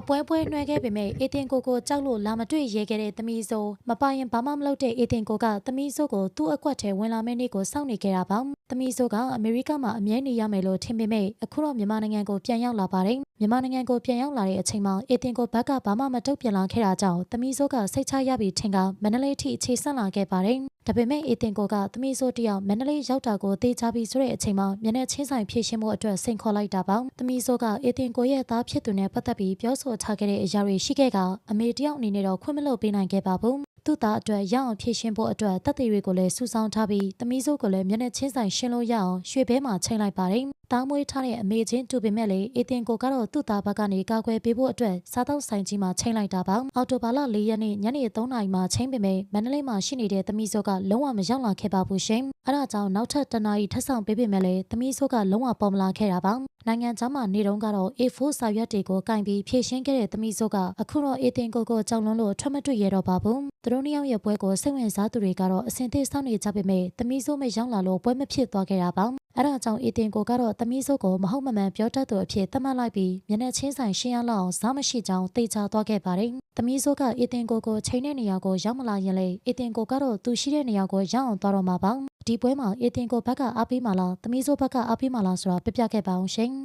အပွဲပွဲနှွှဲခဲ့ပေမဲ့အေတင်ကိုကိုကြောက်လို့လာမတွေ့ရဲခဲ့တဲ့သမီးစိုးမပိုင်ရင်ဘာမှမလုပ်တဲ့အေတင်ကိုကသမီးစိုးကိုသူ့အကွက်ထဲဝင်လာမယ့်နေ့ကိုစောင့်နေခဲ့တာပါသမီးစိုးကအမေရိကမှာအမြဲနေရမယ်လို့ထင်ပေမဲ့အခုတော့မြန်မာနိုင်ငံကိုပြန်ရောက်လာပါတယ်မြန်မာနိုင်ငံကိုပြန်ရောက်လာတဲ့အချိန်မှာအေတင်ကိုဘက်ကဘာမှမတုံ့ပြန်လာခဲ့တာကြောင့်သမီးစိုးကစိတ်ချရပြီထင်ကမန္တလေးထိအခြေဆက်လာခဲ့ပါတယ် ဒါပေမဲ့အေတင်ကိုကသမီးစိုးတယောက်မန္တလေးရောက်တာကိုသိချပြီးဆိုတဲ့အချိန်မှာမျက်နှာချင်းဆိုင်ဖြည့်ရှင်းမှုအတွက်စိန်ခေါ်လိုက်တာပါသမီးစိုးကအေတင်ကိုရဲ့သားဖြစ်သူနဲ့ပတ်သက်ပြီးပြောဆိုထားခဲ့တဲ့အရာတွေရှိခဲ့ကအမေတယောက်အနေနဲ့တော့ခွင့်မလို့ပေးနိုင်ခဲ့ပါဘူးသူ့သားအတွက်ရအောင်ဖြည့်ရှင်းဖို့အတွက်တပ်သေးတွေကိုလည်းစူးစောင်းထားပြီးသမီးစိုးကိုလည်းမျက်နှာချင်းဆိုင်ရှင်းလို့ရအောင်ရွှေဘဲမှာချိန်လိုက်ပါတယ်။သားမွေးထားတဲ့အမေချင်းတူပေမဲ့လည်းအေတင်ကိုကတော့သူ့သားဘက်ကနေကာကွယ်ပေးဖို့အတွက်စားတော့ဆိုင်ကြီးမှာချိန်လိုက်တာပါ။အော်တိုဘာလ၄ရက်နေ့ညနေ3နာရီမှာချိန်ပေမဲ့မန္တလေးမှာရှိနေတဲ့သမီးစိုးကလုံးဝမရောက်လာခဲ့ပါဘူးရှင်။အဲဒါကြောင့်နောက်ထပ်တစ်နာရီထပ်ဆောင်ပေးပေမဲ့လည်းသမီးစိုးကလုံးဝပေါ်မလာခဲ့တာပါ။နိုင်ငံခြားမှာနေတော့ကတော့ A4 စာရွက်တွေကိုကင်ပြီးဖြည့်ရှင်းခဲ့တဲ့သမီးစိုးကအခုတော့အေတင်ကိုကိုကြောက်လွန်းလို့ထွက်မတွေ့ရတော့ပါဘူး။သူတို့နှစ်ယောက်ရဲ့ပွဲကိုစိတ်ဝင်စားသူတွေကတော့အစင်သေးစောင့်နေကြပေမဲ့သမီးစိုးမရောက်လာလို့ပွဲမဖြစ်သွားခဲ့တာပါ။ အဲဒါကြောင့်အေတင်ကိုကတော့သမီးစိုးကိုမဟုတ်မမှန်ပြောတတ်သူအဖြစ်သတ်မှတ်လိုက်ပြီးမျက်နှာချင်းဆိုင်ရှင်းရလောက်အောင်စားမရှိကြောင်းသိချသွားခဲ့ပါတယ်။သမီးစိုးကအေတင်ကိုကိုချိန်တဲ့နေရာကိုရောက်မလာရင်လေအေတင်ကိုကတော့သူရှိတဲ့နေရာကိုရောက်အောင်သွားတော့မှာပါ။ဒီပွဲမှာအေတင်ကိုဘက်ကအားပေးမှလားသမီးစိုးဘက်ကအားပေးမှလားဆိုတာပြပြခဲ့ပါအောင်ရှင်။